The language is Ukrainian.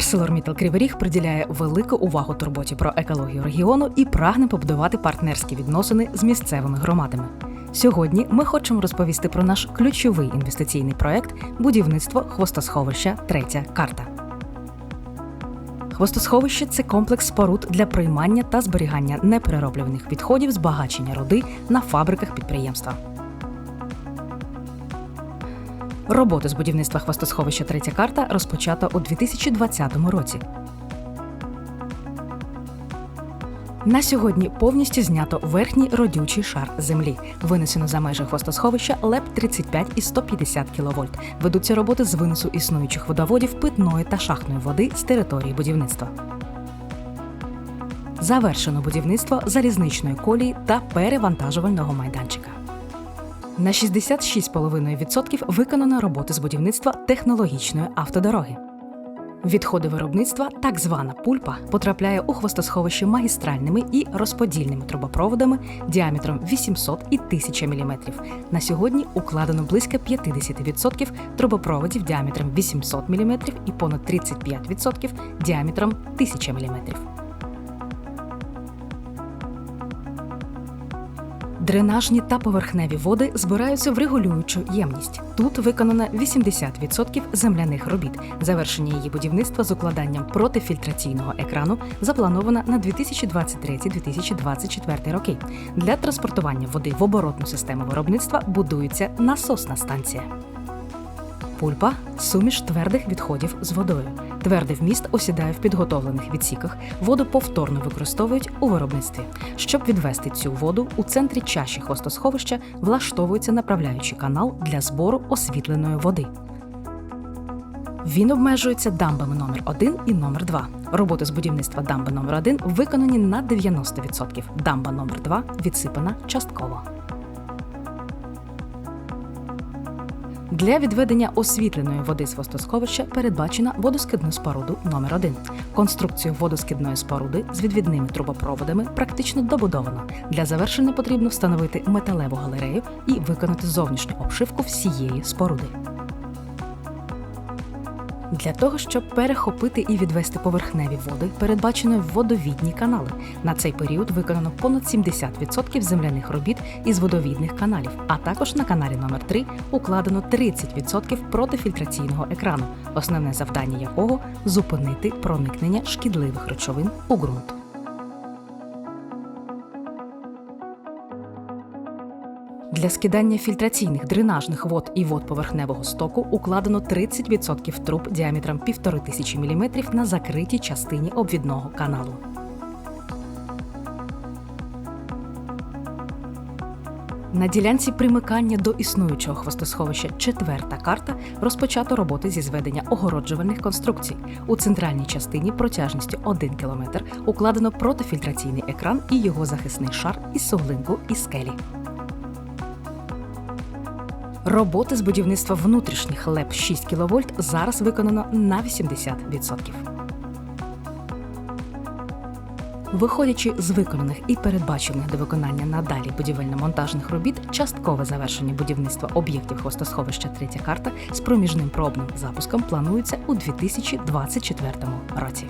ArcelorMittal Кривий приділяє велику увагу турботі про екологію регіону і прагне побудувати партнерські відносини з місцевими громадами. Сьогодні ми хочемо розповісти про наш ключовий інвестиційний проект будівництво хвостосховища Третя карта. Хвостосховище це комплекс споруд для приймання та зберігання неперероблюваних відходів збагачення руди на фабриках підприємства. Роботи з будівництва хвостосховища Третя карта розпочато у 2020 році. На сьогодні повністю знято верхній родючий шар землі. Винесено за межі хвостосховища ЛЕП 35 і 150 кВт. Ведуться роботи з виносу існуючих водоводів питної та шахтної води з території будівництва. Завершено будівництво залізничної колії та перевантажувального майданчика. На 66,5% виконано роботи з будівництва технологічної автодороги. Відходи виробництва, так звана пульпа, потрапляє у хвостосховище магістральними і розподільними трубопроводами діаметром 800 і 1000 мм. На сьогодні укладено близько 50% трубопроводів діаметром 800 мм і понад 35% діаметром 1000 мм. Дренажні та поверхневі води збираються в регулюючу ємність. Тут виконано 80% земляних робіт. Завершення її будівництва з укладанням протифільтраційного екрану заплановано на 2023-2024 роки. Для транспортування води в оборотну систему виробництва будується насосна станція. Пульпа суміш твердих відходів з водою. Твердий вміст осідає в підготовлених відсіках. Воду повторно використовують у виробництві. Щоб відвести цю воду, у центрі чаші хвостосховища влаштовується направляючий канал для збору освітленої води. Він обмежується дамбами номер 1 і номер 2 Роботи з будівництва дамби номер 1 виконані на 90%. Дамба номер 2 відсипана частково. Для відведення освітленої води з хвостосховища передбачена водоскидну споруду номер 1 Конструкцію водоскидної споруди з відвідними трубопроводами практично добудовано. Для завершення потрібно встановити металеву галерею і виконати зовнішню обшивку всієї споруди. Для того, щоб перехопити і відвести поверхневі води, передбачено водовідні канали. На цей період виконано понад 70% земляних робіт із водовідних каналів, а також на каналі номер 3 укладено 30% протифільтраційного екрану, основне завдання якого зупинити проникнення шкідливих речовин у ґрунт. Для скидання фільтраційних дренажних вод і вод поверхневого стоку укладено 30% труб діаметром 1500 мм на закритій частині обвідного каналу. На ділянці примикання до існуючого хвостосховища четверта карта розпочато роботи зі зведення огороджувальних конструкцій. У центральній частині протяжністю 1 км укладено протифільтраційний екран і його захисний шар із суглинку і скелі. Роботи з будівництва внутрішніх ЛЕП 6 кВт зараз виконано на 80%. Виходячи з виконаних і передбачених до виконання надалі будівельно-монтажних робіт, часткове завершення будівництва об'єктів хвостосховища Третя карта з проміжним пробним запуском планується у 2024 році.